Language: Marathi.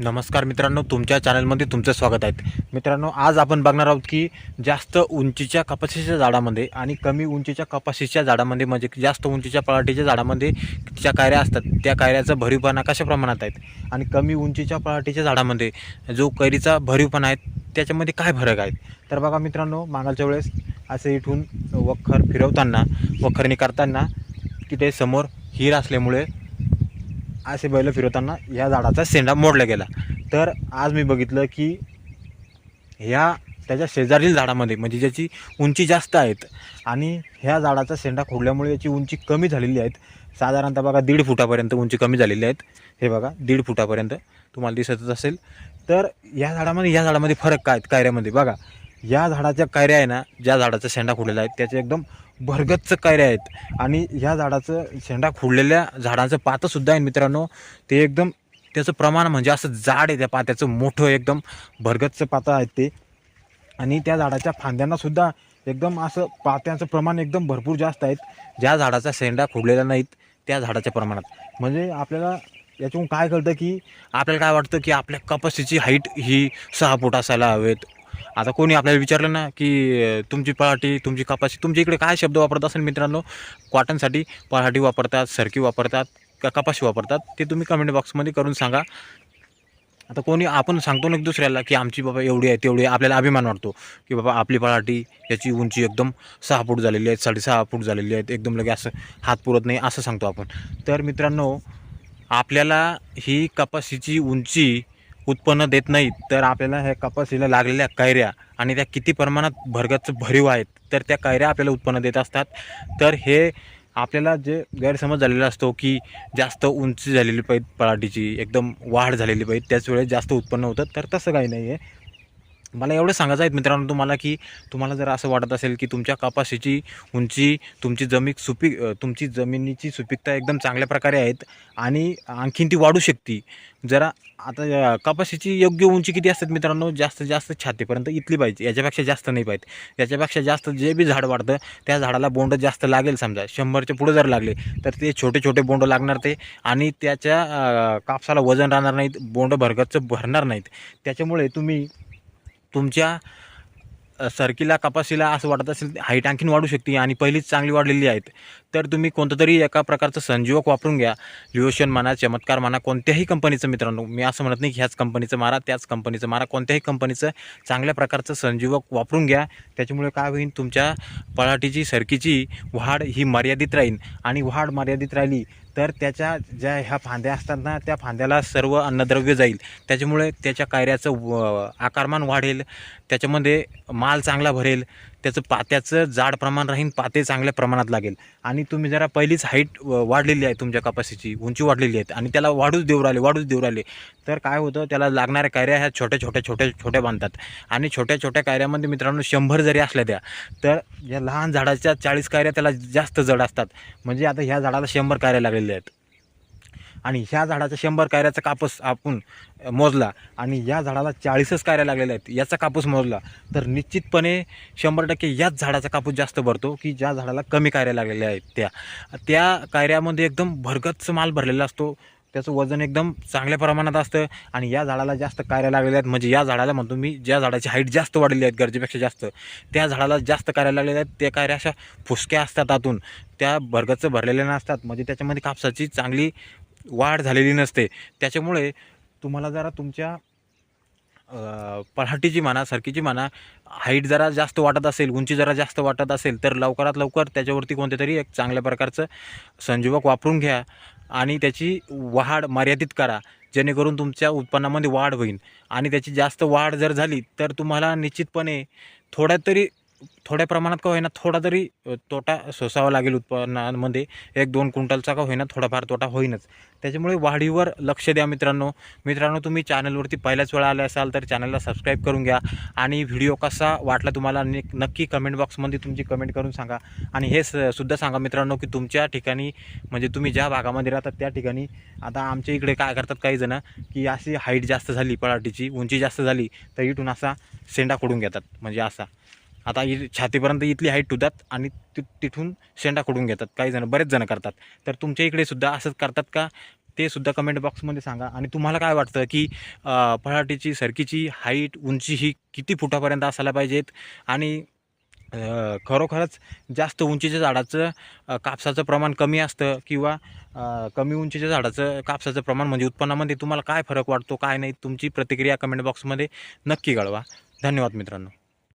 नमस्कार मित्रांनो तुमच्या चॅनलमध्ये तुमचं स्वागत आहे. मित्रांनो आज आपण बघणार आहोत की जास्त उंचीच्या कपाशीच्या झाडामध्ये आणि कमी उंचीच्या कपाशीच्या झाडामध्ये म्हणजे जास्त उंचीच्या पळाटीच्या झाडामध्ये ज्या कायऱ्या असतात त्या कायऱ्याचा भरीवपणा कशा प्रमाणात आहेत आणि कमी उंचीच्या पळाटीच्या झाडामध्ये जो कैरीचा भरीवपणा आहे त्याच्यामध्ये काय फरक आहेत तर बघा मित्रांनो मागालच्या वेळेस असे इथून वखर फिरवताना वखरणी करताना तिथे समोर हिर असल्यामुळे असे बैल फिरवताना ह्या झाडाचा शेंडा मोडला गेला. तर आज मी बघितलं की ह्या त्याच्या शेजारील झाडामध्ये म्हणजे ज्याची उंची जास्त आहेत आणि ह्या झाडाचा शेंडा खोडल्यामुळे याची उंची कमी झालेली आहेत. साधारणतः बघा दीड फुटापर्यंत उंची कमी झालेली आहेत. हे बघा दीड फुटापर्यंत तुम्हाला दिसतच असेल. तर या झाडामध्ये या झाडामध्ये फरक काय आहेत? कायऱ्यामध्ये बघा. या झाडाच्या कायऱ्या आहे ना ज्या झाडाचा शेंडा खोडलेला आहे त्याचे एकदम भरगच्च कायऱ्या आहेत. आणि ह्या झाडाचं शेंडा फुडलेल्या झाडाचं पातंसुद्धा आहे मित्रांनो ते एकदम त्याचं प्रमाण म्हणजे असं जाड आहे त्या पात्याचं मोठं एकदम भरगच्च पातं आहेत ते. आणि त्या झाडाच्या फांद्यांनासुद्धा एकदम असं पात्यांचं प्रमाण एकदम भरपूर जास्त आहेत. ज्या झाडाचा शेंडा खोडलेला नाहीत त्या झाडाच्या प्रमाणात. म्हणजे आपल्याला याच्यातून काय कळतं की आपल्याला काय वाटतं की आपल्या कपाशीची हाईट ही सहा फूट असायला हवेत आता कोणी आपल्याला विचारलं ना की तुमची पराठी तुमची कपाशी तुमच्या इकडे काय शब्द वापरत असेल मित्रांनो? कॉटनसाठी पळाटी वापरतात सरकी वापरतात का कपाशी वापरतात ते तुम्ही कमेंट बॉक्समध्ये करून सांगा. आता कोणी आपण सांगतो ना एक दुसऱ्याला की आमची बाबा एवढी आहे तेवढी आहे. आपल्याला अभिमान वाटतो की बाबा आपली पराठी याची उंची एकदम सहा फूट झालेली आहे साडेसहा फूट झालेली आहेत एकदम लगे असं हात पुरत नाही असं सांगतो आपण. तर मित्रांनो आपल्याला ही कपाशीची उंची उत्पन्न देत नाहीत तर आपल्याला ह्या कपाशीला लागलेल्या कैऱ्या आणि त्या किती प्रमाणात भरगच भरीव आहेत तर त्या कैऱ्या आपल्याला उत्पन्न देत असतात. तर हे आपल्याला जे गैरसमज झालेला असतो की जास्त उंची झालेली पाहिजे पराठीची एकदम वाढ झालेली पाहिजे त्याच वेळेस जास्त उत्पन्न होतं तर तसं काही नाही आहे मला एवढं सांगायचं आहे मित्रांनो तुम्हाला की तुम्हाला जर असं वाटत असेल की तुमच्या कपाशीची उंची तुमची जमीन सुपीक तुमची जमिनीची सुपीकता एकदम चांगल्या प्रकारे आहेत आणि आणखीन ती वाढू शकते. जरा आता कपाशीची योग्य उंची किती असतात मित्रांनो? जास्त जास्त छातीपर्यंत इथली पाहिजे. याच्यापेक्षा जास्त नाही पाहिजे. याच्यापेक्षा जास्त जे बी झाड वाढतं त्या झाडाला बोंड जास्त लागेल समजा. शंभरच्या पुढे जर लागले तर ते छोटे छोटे बोंड लागणार ते आणि त्याच्या कापसाला वजन राहणार नाहीत बोंड भरगतचं भरणार नाहीत. त्याच्यामुळे तुम्ही तुमच्या सरकीला कपाशीला असं वाटत असेल हाईट आणखीन वाढू शकते आणि पहिलीच चांगली वाढलेली आहेत. तर तुम्ही कोणतं तरी एका प्रकारचं संजीवक वापरून घ्या. लिओशन म्हणा चमत्कार म्हणा कोणत्याही कंपनीचं मित्रांनो मी असं म्हणत नाही की ह्याच कंपनीचं मारा त्याच कंपनीचं मारा कोणत्याही कंपनीचं चांगल्या प्रकारचं संजीवक वापरून घ्या. त्याच्यामुळे काय होईल तुमच्या पराठीची सरकीची वाढ ही मर्यादित राहील आणि वाढ मर्यादित राहिली तर त्याच्या ज्या ह्या फांद्या असतात ना त्या फांद्याला सर्व अन्नद्रव्य जाईल. त्याच्यामुळे त्याच्या कायऱ्याचं व- आकारमान वाढेल. त्याच्यामध्ये माल चांगला भरेल. त्याचं पात्याचं जाड प्रमाण राहीन पाते चांगल्या प्रमाणात लागेल. आणि तुम्ही जरा पहिलीच हाईट वाढलेली आहे तुमच्या कपाशीची उंची वाढलेली आहे. आणि त्याला वाढूच देऊ राहिले वाढूच देऊ राहिले. तर काय होतं त्याला लागणाऱ्या कायऱ्या ह्या छोट्या छोट्या छोट्या छोट्या बांधतात. आणि छोट्या छोट्या कायऱ्यामध्ये मित्रांनो शंभर जरी असल्या त्या तर या लहान झाडाच्या चाळीस कायऱ्या त्याला जास्त जड असतात. म्हणजे आता ह्या झाडाला शंभर कायऱ्या लागलेल्या आहेत. आणि ह्या झाडाचा शंभर कायऱ्याचा कापूस आपण मोजला आणि या झाडाला चाळीसच कायऱ्या लागलेल्या आहेत याचा कापूस मोजला तर निश्चितपणे शंभर टक्के याच झाडाचा कापूस जास्त भरतो की ज्या झाडाला कमी कायऱ्या लागलेल्या आहेत त्या. त्या कायऱ्यामध्ये एकदम भरगतच माल भरलेला असतो त्याचं वजन एकदम चांगल्या प्रमाणात असतं आणि या झाडाला जास्त कायऱ्या लागलेल्या आहेत म्हणजे या झाडाला म्हणतो मी ज्या झाडाची हाईट जास्त वाढलेली आहेत गरजेपेक्षा जास्त त्या झाडाला जास्त कायऱ्या लागलेल्या आहेत त्या कार्या अशा फुसक्या असतात आतून त्या भरगतचं भरलेल्या नसतात म्हणजे त्याच्यामध्ये कापसाची चांगली वाढ झालेली नसते. त्याच्यामुळे तुम्हाला जरा तुमच्या पराठीची म्हणा सरकीची म्हणा हाईट जरा जास्त वाटत असेल उंची जरा जास्त वाटत असेल तर लवकरात लवकर त्याच्यावरती कोणते तरी एक चांगल्या प्रकारचं संजीवक वापरून घ्या आणि त्याची वाढ मर्यादित करा. जेणेकरून तुमच्या उत्पन्नामध्ये वाढ होईल. आणि त्याची जास्त वाढ जर झाली तर तुम्हाला निश्चितपणे थोड्या तरी थोड्या प्रमाणात का होईना थोडा तरी तोटा सोसावा लागेल उत्पन्नामध्ये. एक दोन क्विंटलचा का होईना थोडाफार तोटा होईनच. त्याच्यामुळे वाढीवर लक्ष द्या मित्रांनो. मित्रांनो तुम्ही चॅनलवरती पहिल्याच वेळा आले असाल तर चॅनलला सबस्क्राईब करून घ्या आणि व्हिडिओ कसा वाटला तुम्हाला नक्की कमेंट बॉक्समध्ये तुमची कमेंट करून सांगा. आणि हे स सुद्धा सांगा मित्रांनो की तुमच्या ठिकाणी म्हणजे तुम्ही ज्या भागामध्ये राहतात त्या ठिकाणी आता आमच्या इकडे काय करतात काही जणं की अशी हाईट जास्त झाली पराठीची उंची जास्त झाली तर इथून असा शेंडा खोडून घेतात. म्हणजे असा. आता इ छातीपर्यंत इथली हाईट ठेवतात आणि ति तिथून शेंडा खोडून घेतात. काही जण बरेच जण करतात. तर तुमच्या इकडे सुद्धा असंच करतात का? ते सुद्धा कमेंट बॉक्समध्ये सांगा. आणि तुम्हाला काय वाटतं की फळाटीची सरकीची हाईट उंची ही किती फुटापर्यंत असायला पाहिजेत? आणि खरोखरच जास्त उंचीच्या झाडाचं कापसाचं प्रमाण कमी असतं किंवा कमी उंचीच्या झाडाचं कापसाचं प्रमाण म्हणजे उत्पन्नामध्ये तुम्हाला काय फरक वाटतो काय नाही तुमची प्रतिक्रिया कमेंट बॉक्समध्ये नक्की कळवा. धन्यवाद मित्रांनो.